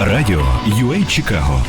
Радіо UA Чикаго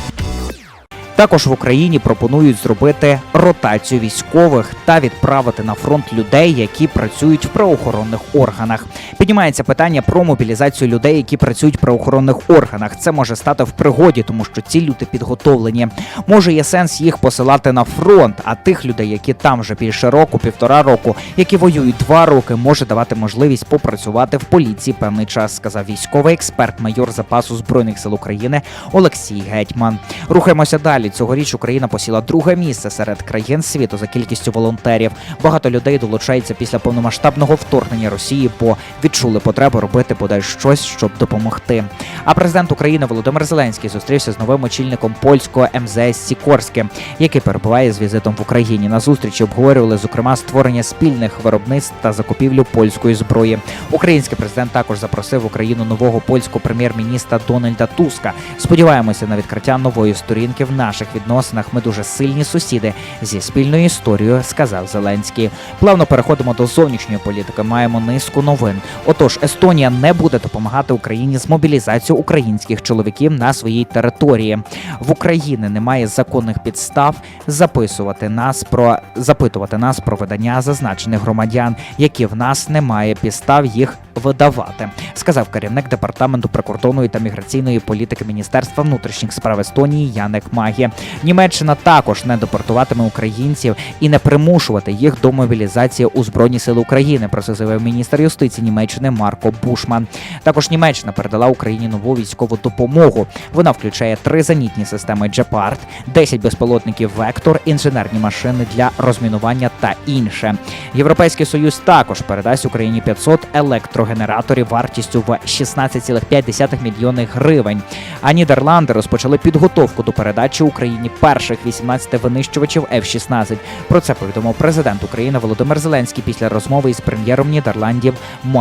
Також в Україні пропонують зробити ротацію військових та відправити на фронт людей, які працюють в правоохоронних органах. Піднімається питання про мобілізацію людей, які працюють в правоохоронних органах. Це може стати в пригоді, тому що ці люди підготовлені. Може, є сенс їх посилати на фронт, а тих людей, які там вже більше року, півтора року, які воюють два роки, може давати можливість попрацювати в поліції певний час, сказав військовий експерт, майор запасу збройних сил України Олексій Гетьман. Рухаємося далі. Цьогоріч Україна посіла друге місце серед країн світу за кількістю волонтерів. Багато людей долучається після повномасштабного вторгнення Росії, бо відчули потребу робити бодай щось, щоб допомогти. А президент України Володимир Зеленський зустрівся з новим очільником польського МЗС Сікорське, який перебуває з візитом в Україні. На зустрічі обговорювали зокрема створення спільних виробництв та закупівлю польської зброї. Український президент також запросив в Україну нового польського прем'єр-міністра Дональда Туска. Сподіваємося на відкриття нової сторінки в наших відносинах. Ми дуже сильні сусіди зі спільною історією, сказав Зеленський. Плавно переходимо до зовнішньої політики. Маємо низку новин. Отож, Естонія не буде допомагати Україні з мобілізацією українських чоловіків на своїй території. В Україні немає законних підстав записувати нас про запитувати нас про видання зазначених громадян, які в нас немає підстав їх видавати, сказав керівник департаменту прикордонної та міграційної політики Міністерства внутрішніх справ Естонії Янек Магі. Німеччина також не депортуватиме українців і не примушувати їх до мобілізації у збройні сили України. Про це заявив міністр юстиції Німеччини Марко Бушман. Також Німеччина передала Україні нову військову допомогу. Вона включає три зенітні системи Джепард, 10 безпілотників Вектор, інженерні машини для розмінування та інше. Європейський союз також передасть Україні 500 електрогенераторів вартістю в 16,5 мільйони гривень. А Нідерланди розпочали підготовку до передачі Україні перших 18 винищувачів F-16. Про це повідомив президент України Володимир Зеленський після розмови із прем'єром Нідерландів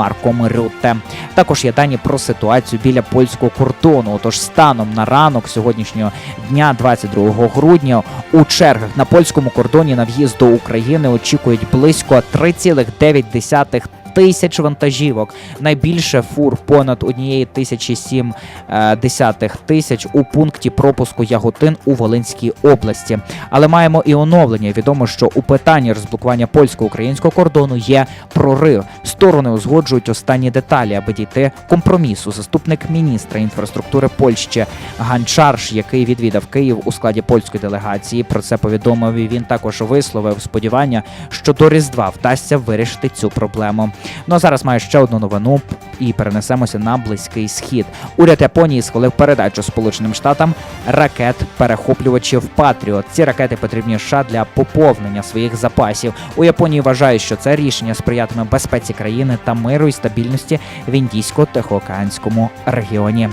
Марком Рютте. Також є дані про ситуацію біля польського кордону. Отож, станом на ранок сьогоднішнього дня, 22 грудня, у чергах на польському кордоні на в'їзд до України очікують близько 3,9 тисяч вантажівок. Найбільше фур понад однієї тисячі сім е, десятих тисяч у пункті пропуску Яготин у Волинській області. Але маємо і оновлення. Відомо, що у питанні розблокування польсько-українського кордону є прорив. Сторони узгоджують останні деталі, аби дійти компромісу. Заступник міністра інфраструктури Польщі Ганчарш, який відвідав Київ у складі польської делегації. Про це повідомив він також висловив сподівання, що до Різдва вдасться вирішити цю проблему. Ну а зараз маю ще одну новину і перенесемося на близький схід. Уряд Японії схвалив передачу Сполученим Штатам ракет перехоплювачів Патріот. Ці ракети потрібні США для поповнення своїх запасів. У Японії вважають, що це рішення сприятиме безпеці країни та миру і стабільності в індійсько-тихоокеанському регіоні.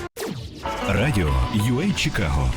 Радіо UA Чикаго